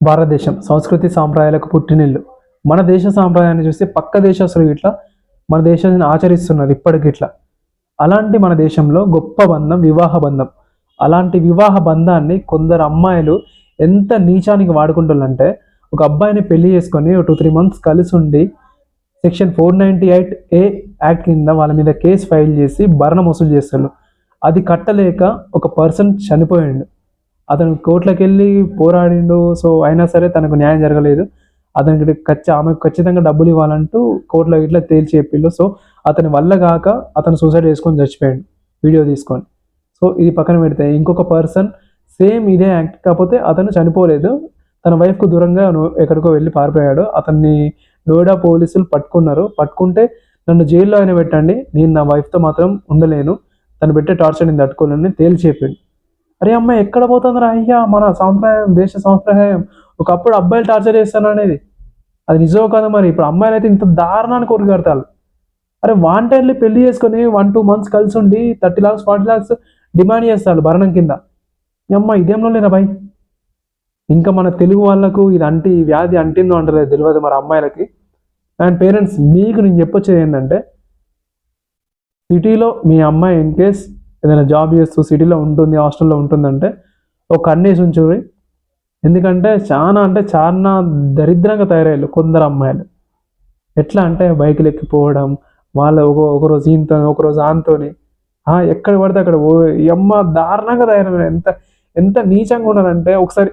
భారతదేశం సంస్కృతి సాంప్రదాయాలకు పుట్టినిల్లు. మన దేశ సాంప్రదాయాన్ని చూస్తే పక్క దేశస్తులు ఇట్లా మన దేశాన్ని ఆచరిస్తున్నారు ఇప్పటికి ఇట్లా. అలాంటి మన దేశంలో గొప్ప బంధం వివాహ బంధం. అలాంటి వివాహ బంధాన్ని కొందరు అమ్మాయిలు ఎంత నీచానికి వాడుకుంటుందంటే ఒక అబ్బాయిని పెళ్ళి చేసుకొని ఒక టూ త్రీ మంత్స్ కలిసి ఉండి section four ninety eight A act కింద వాళ్ళ మీద కేసు ఫైల్ చేసి భరణం వసూలు చేస్తున్నాడు అది కట్టలేక ఒక పర్సన్ చనిపోయిండు. అతను కోర్టులకు వెళ్ళి పోరాడిండు. సో అయినా సరే తనకు న్యాయం జరగలేదు. అతనికి ఖచ్చి ఆమెకు ఖచ్చితంగా డబ్బులు ఇవ్వాలంటూ కోర్టులో ఇట్లా తేల్చి చెప్పిండు. సో అతని వల్ల కాక అతను సూసైడ్ చేసుకొని చచ్చిపోయాడు. వీడియో తీసుకొని. సో ఇది పక్కన పెడితే ఇంకొక పర్సన్ సేమ్ ఇదే యాక్ట్. కాకపోతే అతను చనిపోలేదు. తన వైఫ్కు దూరంగా ఎక్కడికో వెళ్ళి పారిపోయాడు. అతన్ని నోయిడా పోలీసులు పట్టుకున్నారు. పట్టుకుంటే నన్ను జైల్లో అయినా పెట్టండి. నేను నా వైఫ్తో మాత్రం ఉండలేను. తను పెట్టే టార్చర్ నేను తట్టుకోలేని తేల్చి చెప్పిండు. అరే అమ్మాయి ఎక్కడ పోతుందిరా? అయ్యా మన సాంప్రదాయం దేశ సాంప్రదాయం. ఒకప్పుడు అబ్బాయిలు టార్చర్ చేస్తాను అనేది. అది నిజం కాదు మరి. ఇప్పుడు అమ్మాయిలు అయితే ఇంత దారుణానికి కొరికి కడతారు అరే వాంటైర్లీ పెళ్ళి చేసుకొని వన్ టూ మంత్స్ కలిసి ఉండి thirty lakhs forty lakhs demand చేస్తారు భరణం కింద. అమ్మ ఇదేంలో లేరా బాయ్? ఇంకా మన తెలుగు వాళ్ళకు ఇది అంటే ఈ వ్యాధి అంటిందో అంటలేదు తెలియదు మరి అమ్మాయిలకి. అండ్ పేరెంట్స్ మీకు నేను చెప్పొచ్చేది ఏంటంటే సిటీలో మీ అమ్మాయి ఇన్ కేస్ ఏదైనా జాబ్ చేస్తూ సిటీలో ఉంటుంది హాస్టల్లో ఉంటుందంటే ఒక కన్నేసి ఉంచుర్రి. ఎందుకంటే చాలా అంటే చాలా దరిద్రంగా తయారయ్యారు కొందరు అమ్మాయిలు. ఎట్లా అంటే బైకులు ఎక్కిపోవడం వాళ్ళ ఒక ఒకరోజు ఈయనతో ఒకరోజు ఆన్తోని ఎక్కడ పడితే అక్కడ ఓ అమ్మ దారుణంగా తయారైన ఎంత ఎంత నీచంగా ఉన్నారంటే ఒకసారి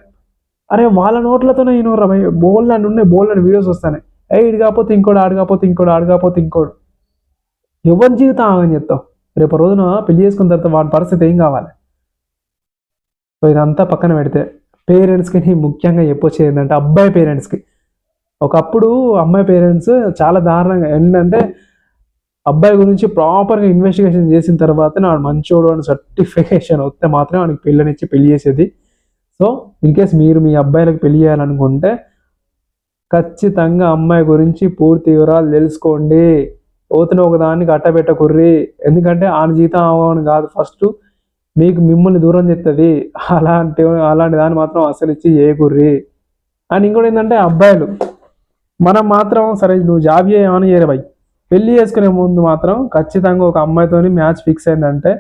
అరే వాళ్ళ నోట్లతోనే ఈయన భయ్ బోల్ అని ఉన్నాయి బోల్ అని వీడియోస్ వస్తాయి ఏ ఇడు కాకపోతే ఇంకోటి ఆడు కాకపోతే ఇంకోటి ఆడు కాకపోతే ఇంకోటి ఎవరి జీవితం ఆగని చెప్తావు? రేపు రోజున పెళ్ళి చేసుకున్న తర్వాత వాడి పరిస్థితి ఏం కావాలి? సో ఇదంతా పక్కన పెడితే పేరెంట్స్కి ముఖ్యంగా చెప్పొచ్చేది ఏంటంటే అబ్బాయి పేరెంట్స్కి. ఒకప్పుడు అమ్మాయి పేరెంట్స్ చాలా దారుణంగా ఏంటంటే అబ్బాయి గురించి ప్రాపర్గా ఇన్వెస్టిగేషన్ చేసిన తర్వాత నాడు మంచోడు అని సర్టిఫికేషన్ వస్తే మాత్రం వాడికి పెళ్ళనిచ్చి పెళ్ళి చేసేది. సో ఇన్ కేస్ మీరు మీ అబ్బాయిలకు పెళ్ళి చేయాలనుకుంటే ఖచ్చితంగా అమ్మాయి గురించి పూర్తి వివరాలు తెలుసుకోండి. పోతున్న ఒకదానికి అట్టబెట్టకుర్రి ఎందుకంటే ఆయన జీతం అవ్వని కాదు. ఫస్ట్ మీకు మిమ్మల్ని దూరం చేస్తుంది అలాంటి అలాంటి దాన్ని మాత్రం అసలు ఇచ్చి చేయకుర్రి. అండ్ ఇంకోటి ఏంటంటే అబ్బాయిలు మనం మాత్రం సరే నువ్వు జాబ్ చేయమని చేయరు భయ్ పెళ్ళి చేసుకునే ముందు మాత్రం ఖచ్చితంగా ఒక అమ్మాయితోని మ్యాచ్ ఫిక్స్ అయిందంటే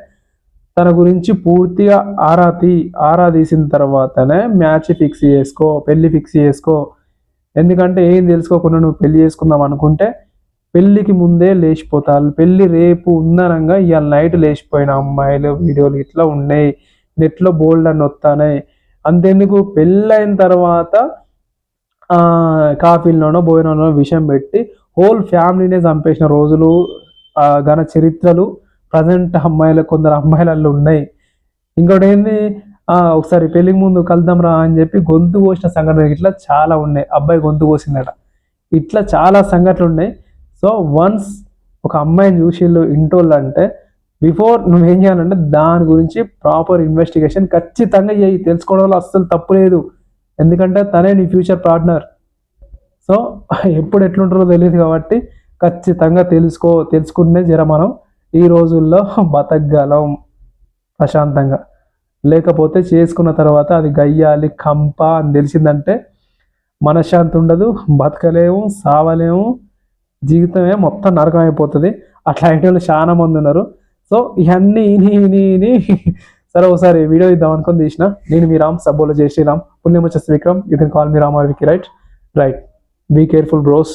తన గురించి పూర్తిగా ఆరా తీ ఆరా తీసిన తర్వాతనే మ్యాచ్ ఫిక్స్ చేసుకో పెళ్ళి ఫిక్స్ చేసుకో. ఎందుకంటే ఏం తెలుసుకోకుండా నువ్వు పెళ్ళి చేసుకుందాం అనుకుంటే పెళ్ళికి ముందే లేచిపోతారు. పెళ్ళి రేపు ఉందనంగా ఇవాళ నైట్ లేచిపోయిన అమ్మాయిలు వీడియోలు ఇట్లా ఉన్నాయి. నెట్లో బోల్డ్ అని వస్తాయి అంతెందుకు? పెళ్ళైన తర్వాత కాఫీలోనో కాఫీల్లోనో విషయం పెట్టి హోల్ ఫ్యామిలీనే చంపేసిన రోజులు ఘన చరిత్రలు ప్రజెంట్ అమ్మాయిలు కొందరు అమ్మాయిలలో ఉన్నాయి. ఇంకోటి ఏంది? ఒకసారి పెళ్ళికి ముందు కలుద్దాం రా అని చెప్పి గొంతు కోసిన సంఘటనలు ఇట్లా చాలా ఉన్నాయి. అబ్బాయి గొంతు కోసిందట. ఇట్లా చాలా సంఘటనలు ఉన్నాయి. సో వన్స్ ఒక అమ్మాయిని చూసిళ్ళు ఇంటోళ్ళు అంటే బిఫోర్ నువ్వేం చేయాలంటే దాని గురించి ప్రాపర్ ఇన్వెస్టిగేషన్ ఖచ్చితంగా చేయి. తెలుసుకోవడంలో అస్సలు తప్పు లేదు. ఎందుకంటే తనే నీ ఫ్యూచర్ పార్ట్నర్. సో ఎప్పుడు ఎట్లుంటారో తెలియదు కాబట్టి ఖచ్చితంగా తెలుసుకో తెలుసుకునే జర మనం ఈ రోజుల్లో బతకగలం ప్రశాంతంగా. లేకపోతే చేసుకున్న తర్వాత అది గయ్యాలి కంప అని తెలిసిందంటే మనశ్శాంతి ఉండదు. బతకలేము సావలేము. జీవితమే మొత్తం నరకం అయిపోతుంది అట్లాంటి వాళ్ళు చాలా మంది ఉన్నారు. సో ఇవన్నీ ఇని ఇని సరే ఒకసారి వీడియో ఇద్దాం అనుకుని తీసిన. నేను మీ రామ్ సబ్బోలో జై శ్రీరామ్. పుణ్యం వచ్చేసి Vikram you can call me Ram R Vicky right right be careful bros